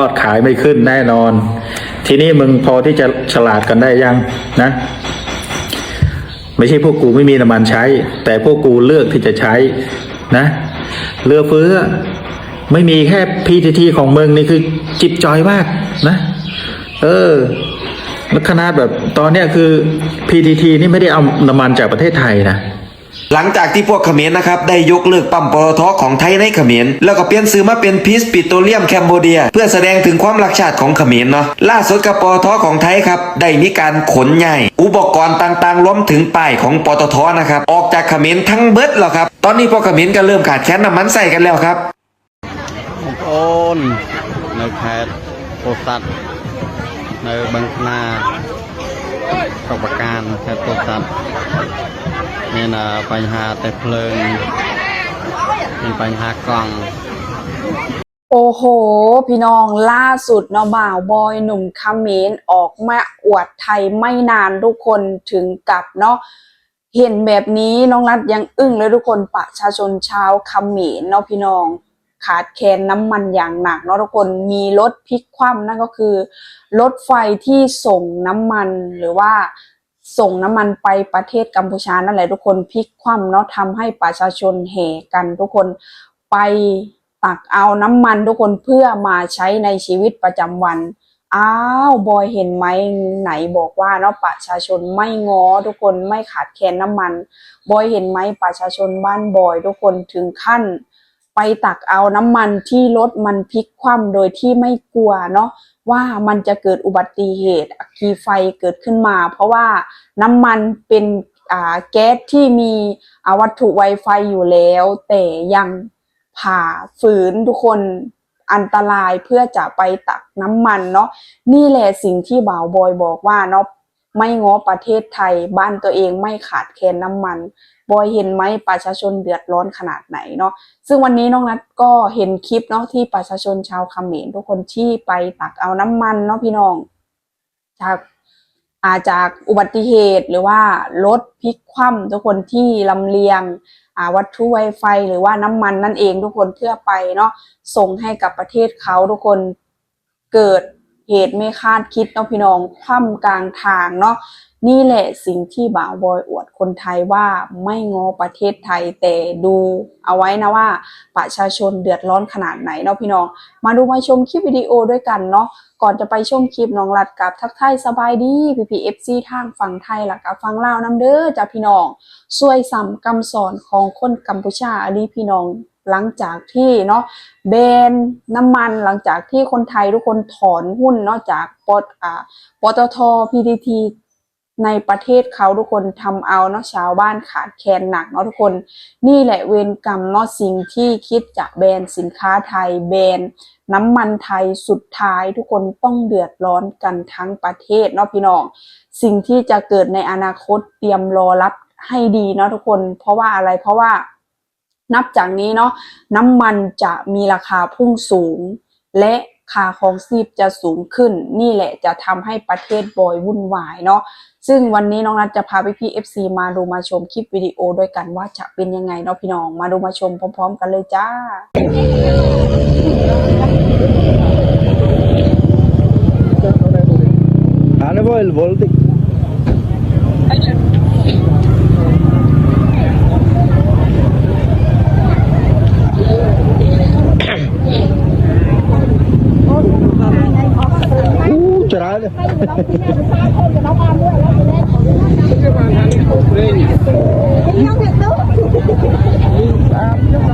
ยอดขายไม่ขึ้นแน่นอน ทีนี้มึงพอที่จะฉลาดกันได้ยังนะ ไม่ใช่พวกกูไม่มีน้ำมันใช้ แต่พวกกูเลือกที่จะใช้นะเรือเฟื้อไม่มีแค่พีทีทีของมึงนี่คือจิบจอยมากนะ เออแล้วขนาดแบบตอนเนี้ยคือ PTT นี่ไม่ได้เอาน้ำมันจากประเทศไทยนะ หลังจากที่พวกเขมรนะครับได้ยกเลิกปั๊มปตทของไทยในเขมรแล้วก็เปลี่ยนซื้อมาเป็นพีซปิโตรเลียมแคมโบเดีย เพื่อแสดงถึงความรักชาติของเขมรเนาะล่าสุดกับปตทของไทยครับได้มีการขนใหญ่ อุปกรณ์ต่างๆรวมถึงป้ายของปตทนะครับออกจากเขมรทั้งเบิดแล้วครับตอนนี้พวกเขมรก็เริ่มขาดแคลนน้ำมันใส่กันแล้วครับโอนในแพดโพสัตในบังนา กประการแค่ตัตัดนี่ะปัญหาแต่เพลิงมีปัญหากล่อง โอ้โห พี่น้องล่าสุดเนาะบ่าวบอยหนุ่มคาเมนออกมาอวดไทยไม่นานทุกคนถึงกับเนาะเห็นแบบนี้น้องรัฐยังอึ้งเลยทุกคนประชาชนชาวคาเมนเนาะพี่น้อง ขาดแคลนน้ำมันอย่างหนักเนาะทุกคนมีรถพลิกคว่ำนั่นก็คือรถไฟที่ส่งน้ำมันหรือว่าส่งน้ำมันไปประเทศกัมพูชานั่นแหละทุกคนพลิกคว่ำเนาะทำให้ประชาชนแห่กันทุกคนไปตักเอาน้ำมันทุกคนเพื่อมาใช้ในชีวิตประจำวัน อ้าวบอยเห็นไหมไหนบอกว่าเนาะประชาชนไม่ง้อทุกคนไม่ขาดแคลนน้ำมัน บอยเห็นไหมประชาชนบ้านบอยทุกคนถึงขั้น ไปตักเอาน้ำมันที่รถมันพลิกคว่ำโดยที่ไม่กลัวเนาะว่ามันจะเกิดอุบัติเหตุอัคคีไฟเกิดขึ้นมา เพราะว่าน้ำมันเป็นอ่าแก๊สที่มีวัตถุไวไฟอยู่แล้ว แต่ยังผ่าฝืนทุกคนอันตรายเพื่อจะไปตักน้ำมันเนาะนี่แหละสิ่งที่บ่าวบอยบอกว่าเนาะไม่ง้อประเทศไทยบ้านตัวเองไม่ขาดแคลนน้ำมัน บอยเห็นไหมประชาชนเดือดร้อนขนาดไหนเนาะซึ่งวันนี้น้องนัทก็เห็นคลิปเนาะที่ประชาชนชาวเขมรทุกคนที่ไปตักเอาน้ำมันเนาะพี่น้อง จากอาจากอุบัติเหตุหรือว่ารถพลิกคว่ำทุกคนที่ลำเลียงวัตถุไวไฟหรือว่าน้ำมันนั่นเองทุกคนเพื่อไปเนาะส่งให้กับประเทศเขาทุกคนเกิดเหตุไม่คาดคิดเนาะพี่น้องคว่ำกลางทางเนาะนี่แหละสิ่งที่บ่าวบอยอวด คนไทยว่าไม่ง้อประเทศไทยแต่ดูเอาไว้นะว่าประชาชนเดือดร้อนขนาดไหนเนาะพี่น้อง มาดูมาชมคลิปวิดีโอด้วยกันเนาะก่อนจะไปชมคลิปน้องรัดกับทักทายสบายดีพีพีเอฟซีทางฝั่งไทยหลักกับฝั่งลาวน้ำเด้อจ้าพี่น้องช่วยซ้ำคำสอนของคนกัมพูชาอันนี้พี่น้องหลังจากที่เนาะเบนน้ำมันหลังจากที่คนไทยทุกคนถอนหุ้นเนาะจากปตอ่าปตทพีทีที ในประเทศเขาทุกคนทำเอาเนาะชาวบ้านขาดแคลนหนักเนาะทุกคน นี่แหละเวรกรรมเนาะสิ่งที่คิดจะแบนสินค้าไทยแบนน้ำมันไทยสุดท้ายทุกคนต้องเดือดร้อนกันทั้งประเทศเนาะพี่น้อง สิ่งที่จะเกิดในอนาคตเตรียมรอรับให้ดีเนาะทุกคน เพราะว่าอะไรเพราะว่า นับจากนี้เนาะน้ำมันจะมีราคาพุ่งสูง และ ค่าของซีพจะสูงขึ้น นี่แหละจะทำให้ประเทศบอยวุ่นวายเนาะซึ่งวันนี้น้องนัทจะพาพี่พี่เอฟซีมาดูมาชมคลิปวิดีโอด้วยกันว่าจะเป็นยังไงเนาะพี่น้องมาดูมาชมพร้อม ๆ กันเลยจ้า Ano po, el Baltic? Uh, Thank you.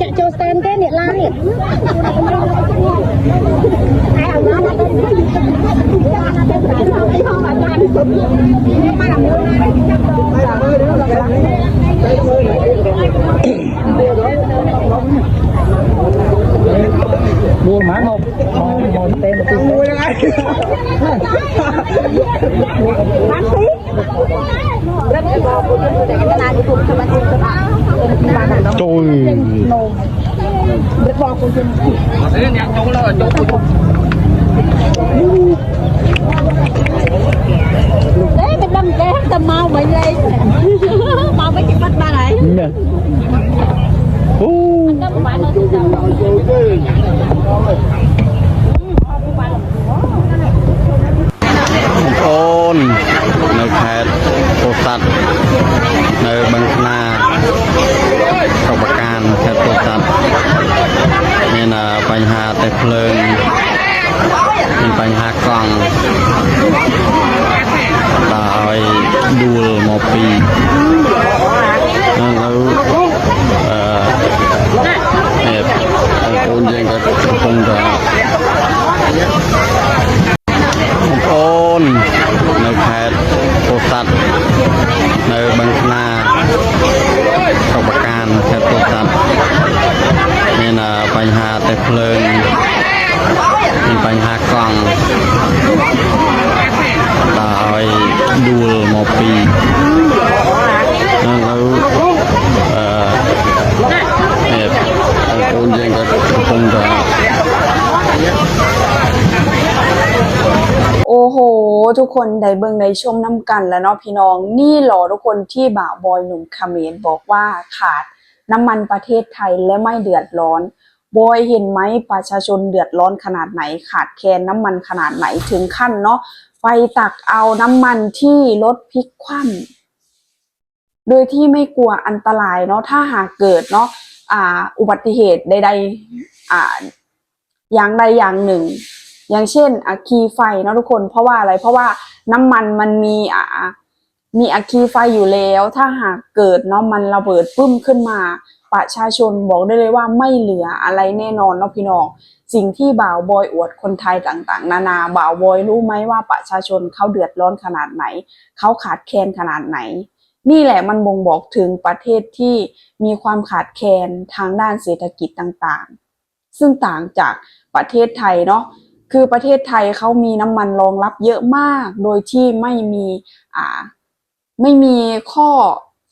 ចាក់ចូលស្តែនទេអ្នកឡាយតែអាណាទៅដួលម៉ាមកមកតែមកទីមួយហ្នឹងឯងបានទីរឹកមកពួកខ្ញុំទៅតាមពួកខ្ញុំទៅបាន Trời Đấy mình đâm cái tầm mau bệnh lên. Mau mấy chị bắt ba này. Dạ. ដល់ឲ្យដួលមកពីនៅនៅអឺនេះបងប្អូនយើងក៏កំពុងតែ ปีแล้วเออคนยังก็คงจะโอ้โห ทุกคนได้เบิ่งได้ชมน้ำกันแล้วเนาะพี่น้องนี่หรอทุกคนที่บ่าวบอยหนุ่มขาเมนบอกว่าขาดน้ำมันประเทศไทยและไม่เดือดร้อนบอยเห็นไหมประชาชนเดือดร้อนขนาดไหน ขาดแคลนน้ำมันขนาดไหนถึงขั้นเนาะ ไปตักเอาน้ำมันที่รถพลิกคว่ำโดยที่ไม่กลัวอันตรายเนาะถ้าหากเกิดเนาะอ่า อุบัติเหตุใด ๆ อ่า อย่างใดอย่างหนึ่ง อย่างเช่นอะคีไฟเนาะทุกคน เพราะว่าอะไร เพราะว่าน้ำมันมันมีอ่ามีอะคีไฟอยู่แล้ว ถ้าหากเกิดเนาะมันระเบิดปึ้มขึ้นมา ประชาชนบอกได้เลยว่าไม่เหลืออะไรแน่นอนเนาะพี่น้องสิ่งที่บ่าวบอยอวดคนไทยต่างๆ นานาบ่าวบอยรู้ไหมว่าประชาชนเขาเดือดร้อนขนาดไหน เขาขาดแคลนขนาดไหน นี่แหละมันบ่งบอกถึงประเทศที่มีความขาดแคลนทางด้านเศรษฐกิจต่างๆ ซึ่งต่างจากประเทศไทยเนาะคือประเทศไทยเขามีน้ำมันรองรับเยอะมาก โดยที่ไม่มีอ่าไม่มีข้อ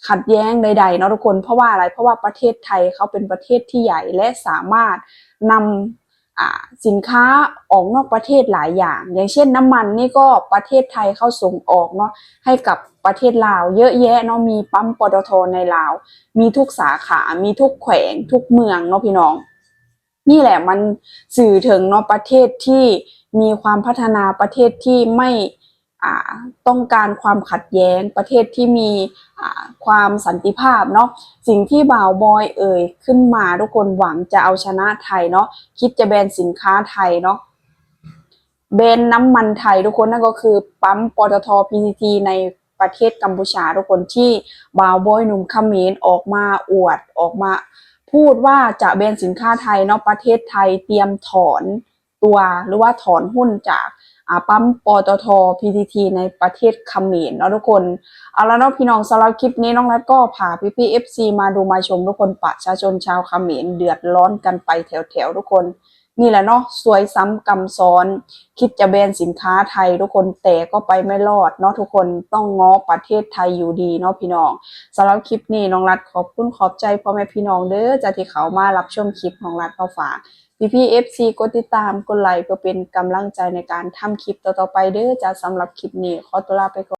ขัดแย้งใดๆเนาะทุกคนเพราะว่าอะไรเพราะว่าประเทศไทยเขาเป็นประเทศที่ใหญ่และสามารถนำสินค้าออกนอกประเทศหลายอย่าง อย่างเช่นน้ำมันนี่ก็ประเทศไทยเขาส่งออกเนาะให้กับประเทศลาว เยอะแยะเนาะมีปั๊มปตทในลาว มีทุกสาขา มีทุกแขวง ทุกเมืองเนาะพี่น้อง นี่แหละมันสื่อถึงเนาะประเทศที่มีความพัฒนาประเทศที่ไม่ ต้องการความขัดแย้งประเทศที่มีความสันติภาพเนาะสิ่งที่บ่าวบอยเอ่ยขึ้นมาทุกคนหวังจะเอาชนะไทยเนาะคิดจะแบนสินค้าไทยเนาะแบนน้ำมันไทยทุกคนนั่นก็คือปั๊มปตท PTT ในประเทศกัมพูชาทุกคนที่บ่าวบอยหนุ่มเขมรออกมาอวดออกมา พูดว่าจะแบนสินค้าไทยเนาะประเทศไทยเตรียมถอนตัวหรือว่าถอนหุ้นจาก ปั๊มปตท PTT ในประเทศเขมรเนาะทุกคนเอาแล้วเนาะพี่น้องสำหรับคลิปนี้น้องนัทก็พาพี่พี่เอฟซีมาดูมาชมทุกคนประชาชนชาวเขมรเดือดร้อนกันไปแถวๆทุกคน นี่แหละเนาะสวยซ้ำกำซ้อน คิดจะแบนสินค้าไทยทุกคนแต่ก็ไปไม่รอดเนาะทุกคนต้องง้อประเทศไทยอยู่ดีเนาะพี่น้องสำหรับคลิปนี้น้องรัฐขอบคุณขอบใจพ่อแม่พี่น้องเด้อจากที่เขามารับชมคลิปของรัฐมาฝาก พี่พี่เอฟซีกดติดตามกดไลค์เพื่อเป็นกำลังใจในการทำคลิปต่อๆไปเด้อจ้าสำหรับคลิปนี้ขอตัวลาไปก่อน